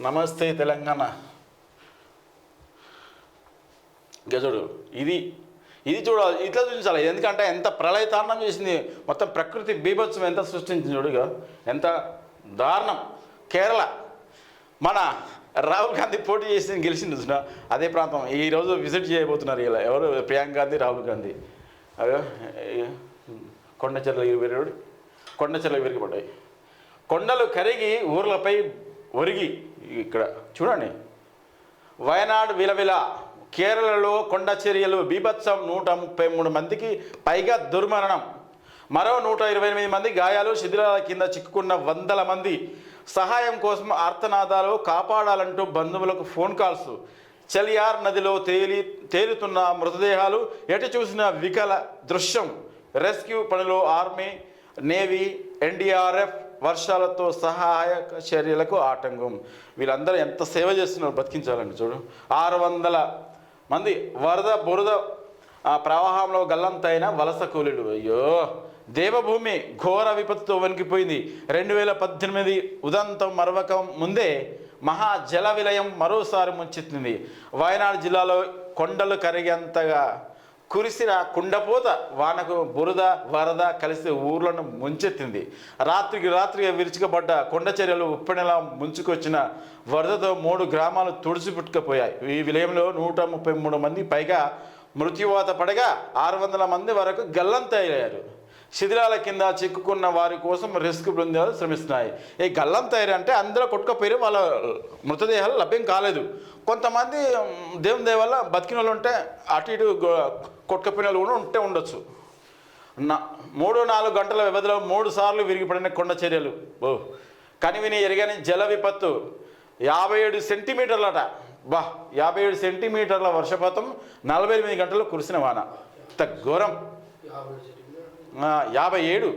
నమస్తే తెలంగాణ. గజుడు ఇది ఇది చూడాలి ఇట్లా చూపించాలి. ఎందుకంటే ఎంత ప్రళయతారణం చేసింది మొత్తం ప్రకృతి బీభత్సం ఎంత సృష్టించింది చూడుగా ఎంత దారుణం. కేరళ మన రాహుల్ గాంధీ పోటీ చేసి గెలిచింది చూసిన అదే ప్రాంతం. ఈరోజు విజిట్ చేయబోతున్నారు ఇలా. ఎవరు? ప్రియాంక గాంధీ రాహుల్ గాంధీ. అదే కొండచెర్ల విరుగుడు కొండచెర్ల విరిగిపడ్డాయి కొండలు కరిగి ఊర్లపై ఒరిగి ఇక్కడ చూడండి. వయనాడు విలవిల కేరళలో కొండ చర్యలు బీభత్సం నూట ముప్పై మూడు మందికి పైగా దుర్మరణం. మరో నూట ఇరవై ఎనిమిది మంది గాయాలు శిథిలాల కింద చిక్కుకున్న వందల మంది సహాయం కోసం ఆర్తనాదాలు కాపాడాలంటూ బంధువులకు ఫోన్ కాల్స్. చలియార్ నదిలో తేలి తేలుతున్న మృతదేహాలు ఎటు చూసిన వికల దృశ్యం. రెస్క్యూ పనిలో ఆర్మీ నేవీ ఎన్డీఆర్ఎఫ్ వర్షాలతో సహాయక చర్యలకు ఆటంకం. వీళ్ళందరూ ఎంత సేవ చేస్తున్నారు బతికించాలండి చూడు. ఆరు వందల మంది వరద బురద ఆ ప్రవాహంలో గల్లంతైన వలస కూలీలు. అయ్యో! దేవభూమి ఘోర విపత్తుతో వణికిపోయింది. రెండు వేల పద్దెనిమిది ఉదంతం మరవకం ముందే మహా జల విలయం మరోసారి ముంచెత్తింది. వయనాడు జిల్లాలో కొండలు కరిగేంతగా కురిసిన కుండపోత వానకు బురద వరద కలిసి ఊర్లను ముంచెత్తింది. రాత్రికి రాత్రిగా విరుచుకబడ్డ కొండ చర్యలు ఉప్పెనలా ముంచుకొచ్చిన వరదతో మూడు గ్రామాలు తుడిచిపుట్టుకుపోయాయి ఈ విలయంలో నూట ముప్పై మూడు మంది పైగా మృత్యువాత పడగా ఆరు వందల మంది వరకు గల్లంతయ్యారు. శిథిలాల కింద చిక్కుకున్న వారి కోసం రిస్క్ బృందాలు శ్రమిస్తున్నాయి. ఈ గల్లం తయారీ అంటే అందరూ కొట్టుకపోయి వాళ్ళ మృతదేహాలు లభ్యం కాలేదు. కొంతమంది దేవుని దయ వల్ల బతికిన వాళ్ళు ఉంటే అటు ఇటు కొట్టుకపోయిన వాళ్ళు కూడా ఉంటే ఉండొచ్చు. నా మూడు నాలుగు గంటల వ్యవధిలో మూడు సార్లు విరిగిపడిన కొండ చర్యలు. ఓ కనివిని ఎరగని జల విపత్తు. యాభై ఏడు సెంటీమీటర్లట. బా యాభై ఏడు సెంటీమీటర్ల వర్షపాతం నలభై ఎనిమిది గంటలు కురిసిన వాన. ఇంత ఘోరం. యాభై ఏడు.